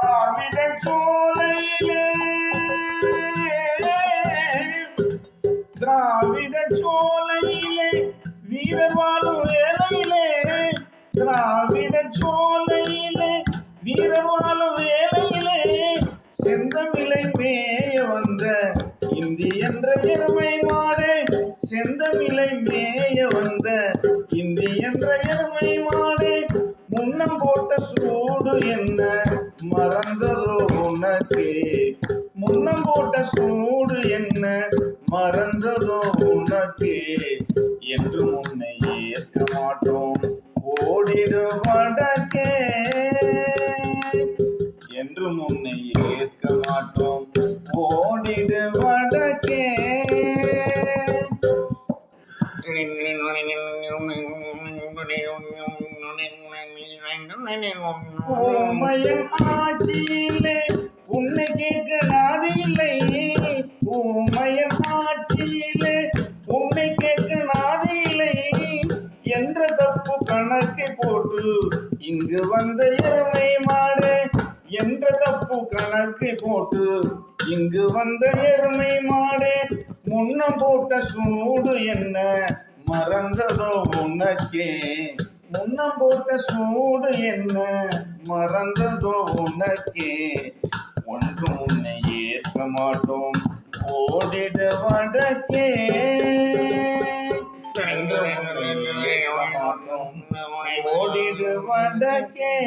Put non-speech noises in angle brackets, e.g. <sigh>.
திராவிட சோலையிலே. திராவிட சோலையிலே வீரர் வாழும் வேலையிலே திராவிட சோலையிலே வீரர் வாழும் வேலையிலே செந்தமிழை மேய வந்த இந்தி என்ற எருமை மாடு. செந்தமிழை மேய வந்த இந்தி என்ற எருமை சூடு என்ன? மறந்ததோ உனக்கு. முன்னம் போட்ட சூடு என்ன? மறந்ததோ உனக்கு. என்று முன்னை ஏற்க மாட்டோம். ஓடிடு வடக்கே. என்று முன்னை ஏற்க மாட்டோம். ஓடிடு வடக்கே. <laughs> ஊமையன் ஆட்சியிலே உன்னை கேட்க நாதில்லை ஓமயம் ஆட்சியிலே உன்னை கேட்க நாதில்லை என்ற தப்பு கணக்கை போட்டு இங்கு வந்த எருமை மாடு. என்ற தப்பு கணக்கை போட்டு இங்கு வந்த எருமை மாடு. முன்னம் போட்ட சூடு என்ன? மறந்ததோ உனக்கே. முன்னம் போட்ட சூடு என்ன? மறந்ததோ உனக்கே. ஒன்று உன்னை ஏற்க மாட்டோம். ஓடிட வடக்கே. ஓடிடு வடக்கே.